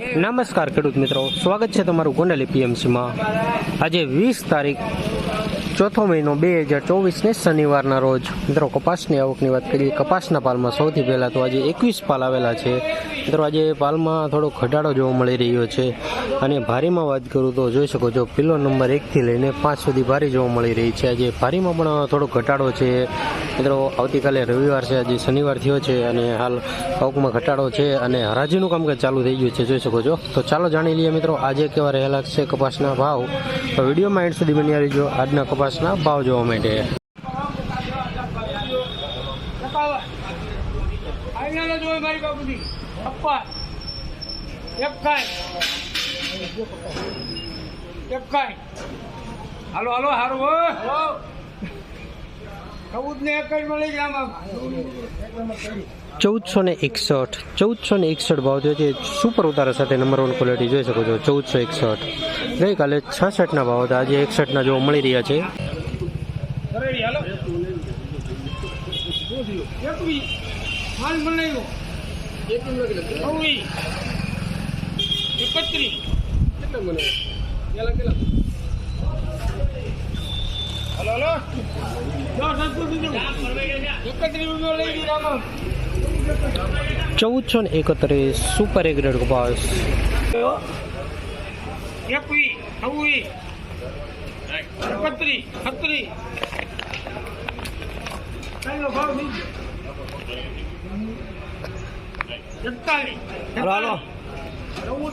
નમસ્કાર ખેડૂત મિત્રો. સ્વાગત છે તમારું ગોંડલ પીએમસીમાં આજે વીસ તારીખ ચોથો મહિનો બે હજાર ચોવીસને શનિવારના રોજ. મિત્રો, કપાસની આવકની વાત કરીએ, કપાસના પાલમાં સૌથી પહેલાં તો આજે એકવીસ પાલ આવેલા છે. મિત્રો, આજે પાલમાં થોડો ઘટાડો જોવા મળી રહ્યો છે. અને ભારીમાં વાત કરું તો જોઈ શકો છો પિલો નંબર એકથી લઈને પાંચ સુધી ભારી જોવા મળી રહી છે. આજે ભારીમાં પણ થોડો ઘટાડો છે. મિત્રો, આવતીકાલે રવિવાર છે, આજે શનિવાર થયો છે અને હાલ આવકમાં ઘટાડો છે અને હરાજીનું કામકાજ ચાલુ થઈ ગયું છે, જોઈ શકો છો. તો ચાલો જાણી લઈએ મિત્રો, આજે કેવા રહેલા છે કપાસના ભાવ. તો વિડીયોમાં એન્ડ સુધી બન્યા રહીજો. આજના કપાસના ભાવ જોવા માટે. હાલો હાલો હારું ચૌદસો ને એકસઠ ચૌદસો ને એકસઠ ભાવ થયો છે. સુપર ઉતારા સાથે નંબર વન ક્વોલિટી જોઈ શકો છો. ચૌદસો એકસઠ. ગઈકાલે છાસઠના ભાવ હતા. આજે એકસઠના જોવા મળી રહ્યા છે. એકત્રીસ હલો હલો દસ હજુ દીધું એકત્રીસ રૂપિયા લઈ ગઈ આમાં ચૌદસો ને એકત્રીસ સુપર એ ગ્રેડ કપાસ એકવી છવ્વી એકત્રીસ છત્રીસ.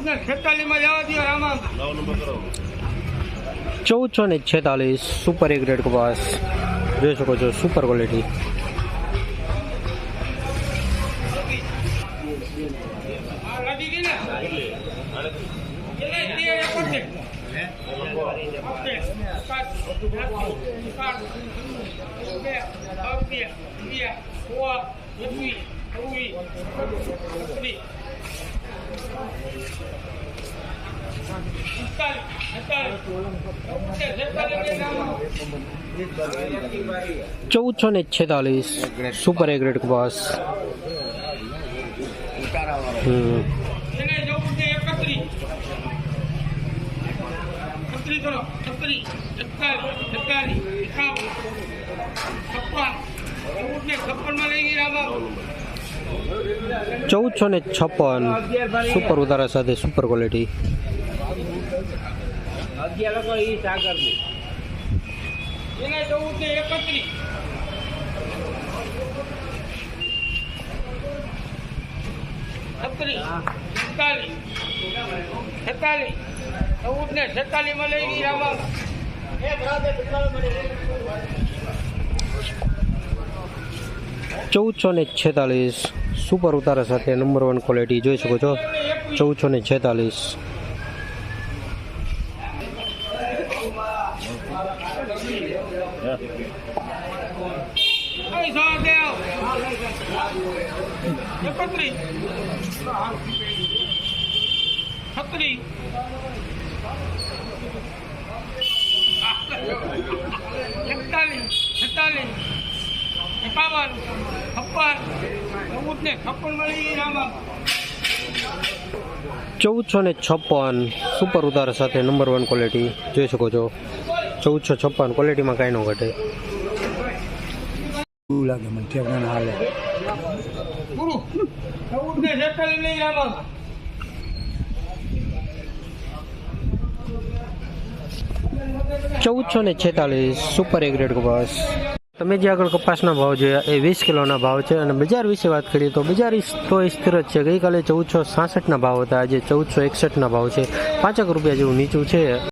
ને છેતાલીસ. માં જવા દો આમાં ચૌદસો ને છેતાલીસ સુપર એ ગ્રેડ કપાસ જોઈ શકો છો સુપર ક્વોલિટી આમાં. ચૌદસો ને છેતાલીસ સુપર એગ્રેડ ચૌદ ગયા આમાં ચૌદસો ને છપ્પન સુપર ઉતારા સાથે સુપર ક્વોલિટી એને જવું છે એકત્રીસ. છત્રીસ એકતાલીસ છેતાલીસ. ચૌદ ને છેતાલીસ ચૌદસો ને છેતાલીસ. સુપર ઉતારા સાથે નંબર વન ક્વોલિટી જોઈ શકો છો. ચૌદસો ને છેતાલીસ. એકતાલીસ છેતાલીસ ચૌદસો ને છપ્પન સુપર ઉતાર સાથે નંબર વન ક્વોલિટી જોઈ શકો છો. ચૌદસો છપ્પન ક્વોલિટીમાં કાંઈ ન ઘટે. એવું લાગે મને ઠેકાણા હાલે. ચૌદસો ને છેતાલીસ સુપર એ ગ્રેડ કપાસ. તમે જે આગળ કપાસના ભાવ જોયા એ વીસ કિલોના ભાવ છે અને બજાર વિશે વાત કરીએ તો બજાર તો સ્થિર જ છે. ગઈકાલે ચૌદસો સાસઠના ભાવ હતા આજે ચૌદસો એકસઠના ભાવ છે. પાંચક રૂપિયા જેવું નીચું છે.